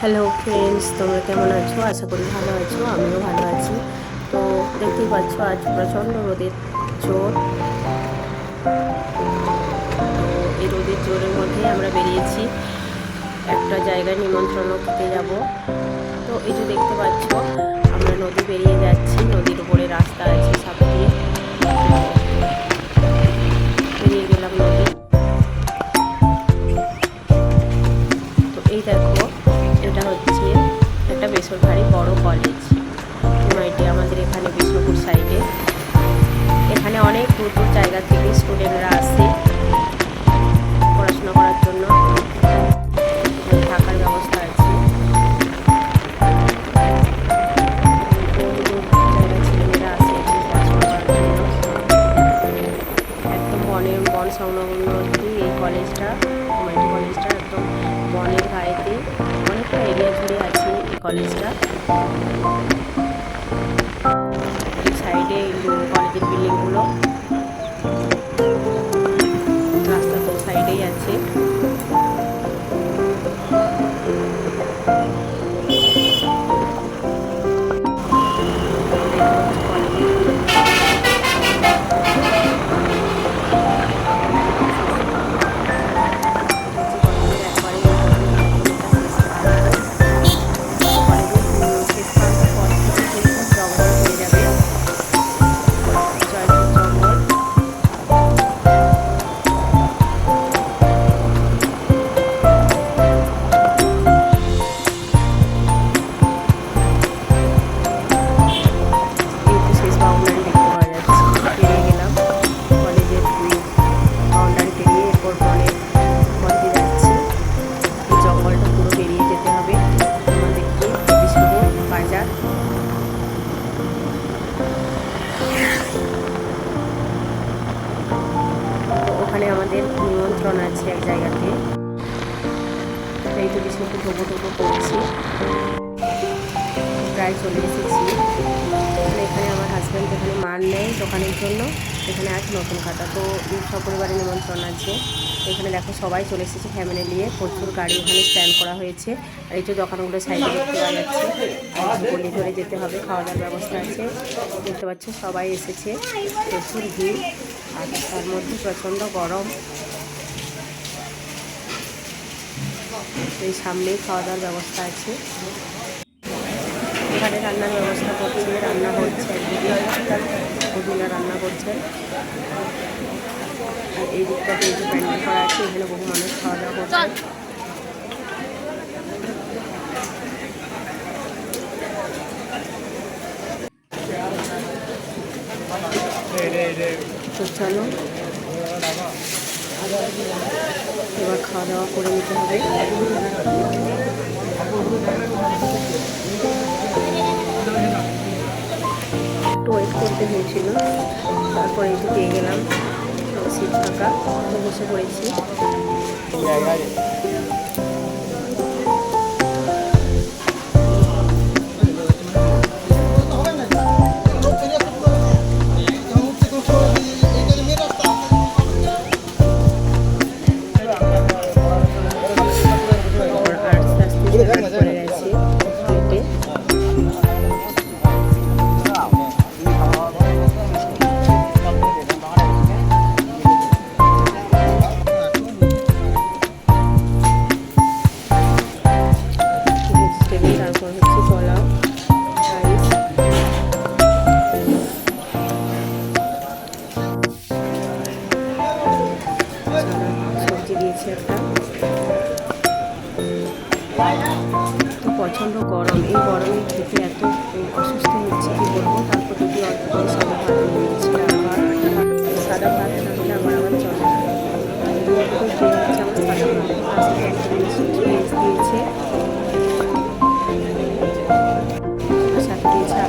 Hello friends তোমরা কেমন আছো? আশা করি ভালো আছো, আমিও ভালো আছি। তো দেখতেই পাচ্ছ, আজ প্রচণ্ড রোদের জোর। এই রোদের জোরের মধ্যে আমরা বেরিয়েছি। একটা জায়গায় নিমন্ত্রণ খেতে যাব। তো এই যে দেখতে পাচ্ছ, আমরা নদী বেরিয়ে যাচ্ছি। নদীর উপরে রাস্তা আছে সামনে। বেরিয়ে এটা হচ্ছে একটা বেসরকারি বড় কলেজ এটি আমাদের এখানে বিষ্ণুপুর সাইডে এখানে অনেক দূর দূর জায়গা থেকে স্টুডেন্টরা আসে। কলেজটা আছে এক জায়গাতে। এই তো বিষ্ণুপুর টোপো টোপো করছি। প্রায় চলে এসেছি মানে এখানে আমার হাজব্যান্ড যেখানে মান নেয় দোকানের জন্য। এখানে আছে নতুন খাতা তো সপরিবারের নিমন্ত্রণ আছে। এখানে দেখো সবাই চলে এসেছে ফ্যামিলি নিয়ে। প্রচুর গাড়ি এখানে স্ট্যান্ড করা হয়েছে। আর এই যে দোকানগুলো সাইডে দেখতে যাচ্ছে। গলি ধরে যেতে হবে, খাওয়া দাওয়ার ব্যবস্থা আছে। দেখতে পাচ্ছ সবাই এসেছে। প্রচুর ভিড়। আর তার মধ্যে প্রচণ্ড গরম। এই সামনেই খাওয়া দাওয়ার ব্যবস্থা আছে। এখানে রান্নার ব্যবস্থা করছে রান্না হচ্ছে মহিলা রান্না করছেন। আর এই দিকটাতে এই যে প্যান্ডেল করা আছে এখানে বহু মানুষ খাওয়া দাওয়া করছে তো চলো। এবার খাওয়া দাওয়া করে নিতে হবে। একটু ওয়েট করতে হয়েছিল। তারপরে একটু পেয়ে গেলাম। সিট ফাঁকা। বসে পড়েছি। তো প্রচণ্ড গরম, এই গরমে খেতে এত অসুস্থ হচ্ছে কি বলব? তারপর যদি অল্প করে সাদা ভাত নিয়ে আবার, সাদা ভাত থাকলে আমার আবার চলে ভেজ দিয়েছে। সাথে দিয়েছে